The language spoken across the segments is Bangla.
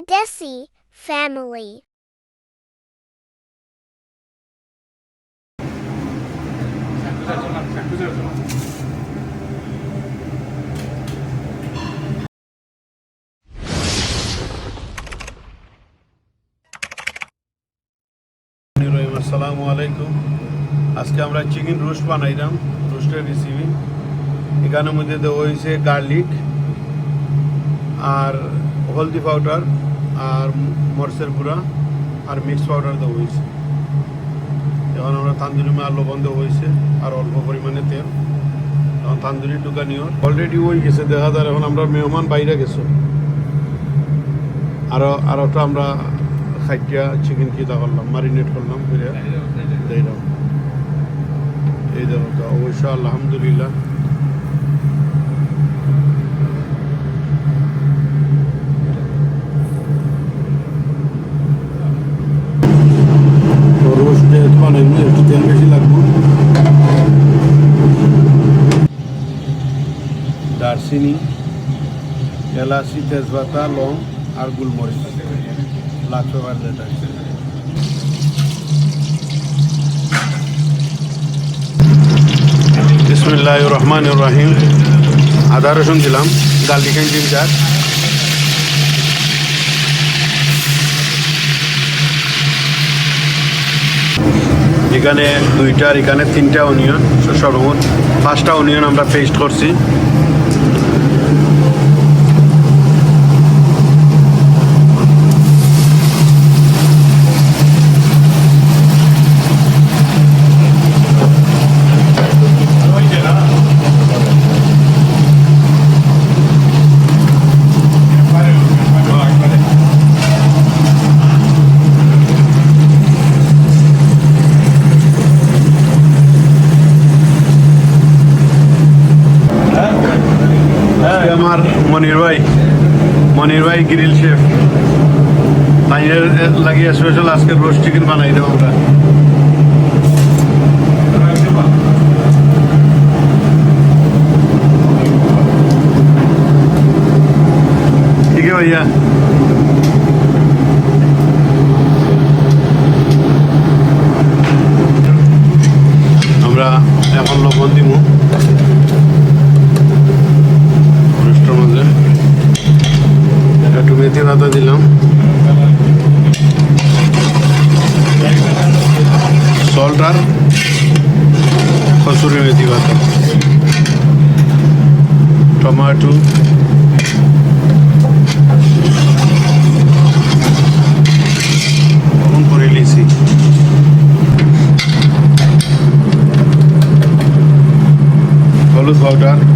Pardesi family. আসসালামু আলাইকুম আজকে আমরা চিকেন রোস্ট বানাইলাম, রোস্টের রেসিপি এখানের মধ্যে দেওয়া হয়েছে গার্লিক আর হলদি পাউডার আর মরচের গুঁড়া আর মিক্স পাউডার দেওয়া হয়েছে। এখন আমরা তান্দুরি মা লবণ দেওয়া হয়েছে আর অল্প পরিমাণে তেল। এখন তান্দুরি টুকা নিও। অলরেডি হয়ে গেছে, দেখা যায় এখন আমরা মেহমান বাইরে গেছো। আরও একটা আমরা খাইটিয়া চিকেন কিতা করলাম মারিনেট করলাম, করে এই দেখো অবশ্য আলহামদুলিল্লাহ তো রোস্ট যেহেতু বানাইনি একটু তেল বেশি লাগবে দারচিনি এলাচি, তেজপাতা, লং আর গুলমরিচ। পেপার যেটা বিসমুল্লাহ রহমান রাহিম। আদা রসুন দিলাম, গার্লিক অ্যান্ড জিঞ্জার। এখানে দুইটার এখানে তিনটা অনিয়ন, সর্বমোট পাঁচটা অনিয়ন আমরা পেস্ট করছি আজকে আমার মনির ভাই ভাই গ্রিল শেফ তাইয়ের লাগিয়ে স্পেশাল আজকে রোস্ট চিকেন বানাই দেবো আমরা। ঠিক আছে ভাইয়া আমরা এখন লবণ দিব রোস্টের মধ্যে পাতা দিলাম। সল্ট আর কসুরি মেথি পাতা টমাটো। হলুদ পাউডার।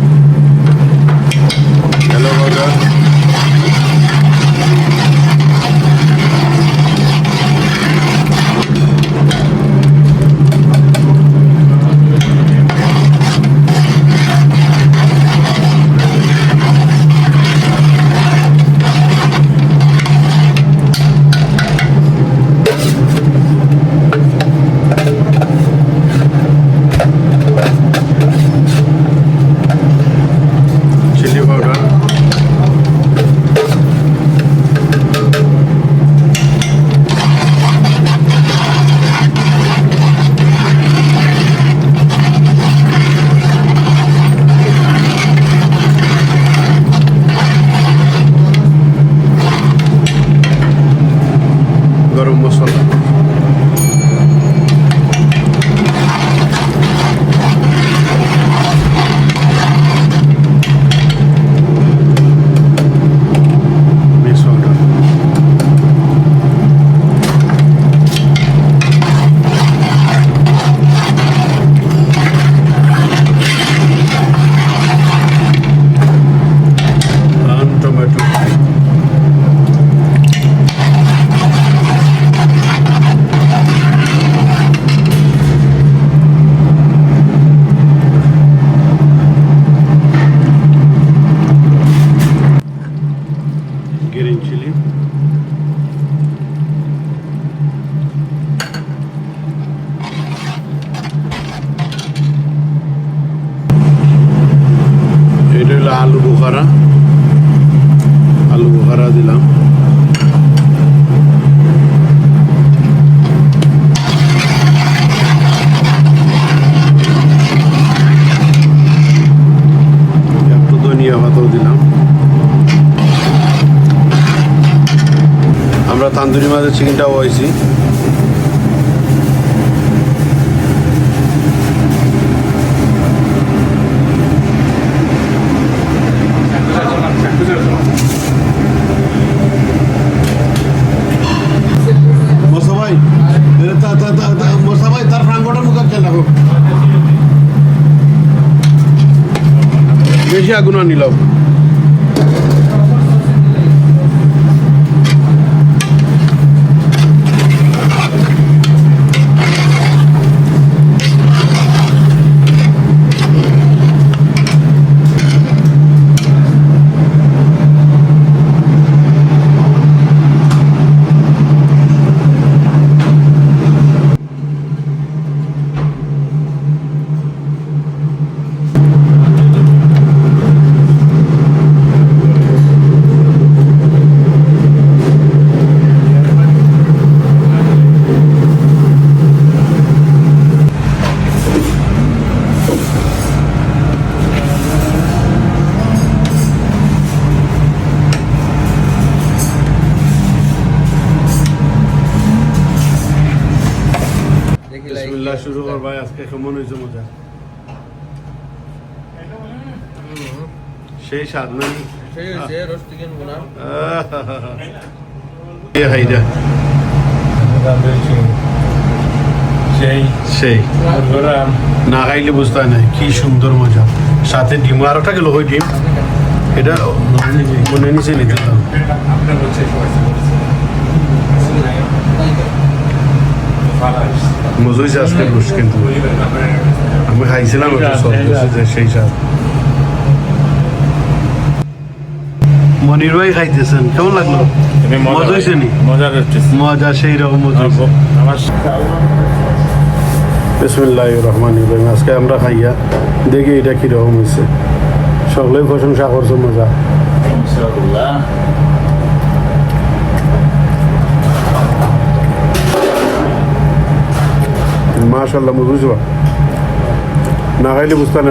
আমরা তান্দুরি মাছের চিকেনটাও হয়েছি ভাই এরে সেই স্বাদ নাই। সেই হয়েছে রোস্ট চিকেন বোনা এ হাইডা সেই সেই। না খাইলে বুঝতে হয় কি সুন্দর মজা। সাথে ডিম আর ওটা গেল ওই ডিম? এটা মনে নিচে নিতে মজা হয়েছে আজকে কিন্তু। আমি খাইছিলাম ওটা সব বলছে যে সেই স্বাদ। মনির ভাই খাইতেছেন কেমন লাগল? মজা হয়েছে নি? মজা হচ্ছে মজা সেই রকম মজা বিসমুল্লাহ রহমান ইব্রাহিম আজকে আমরা খাইয়া দেখি এটা কীরকম হয়েছে সকলেই প্রশংসা করছে মজা। মাশাল্লাহ বুঝবা না খাইলে বুঝতে না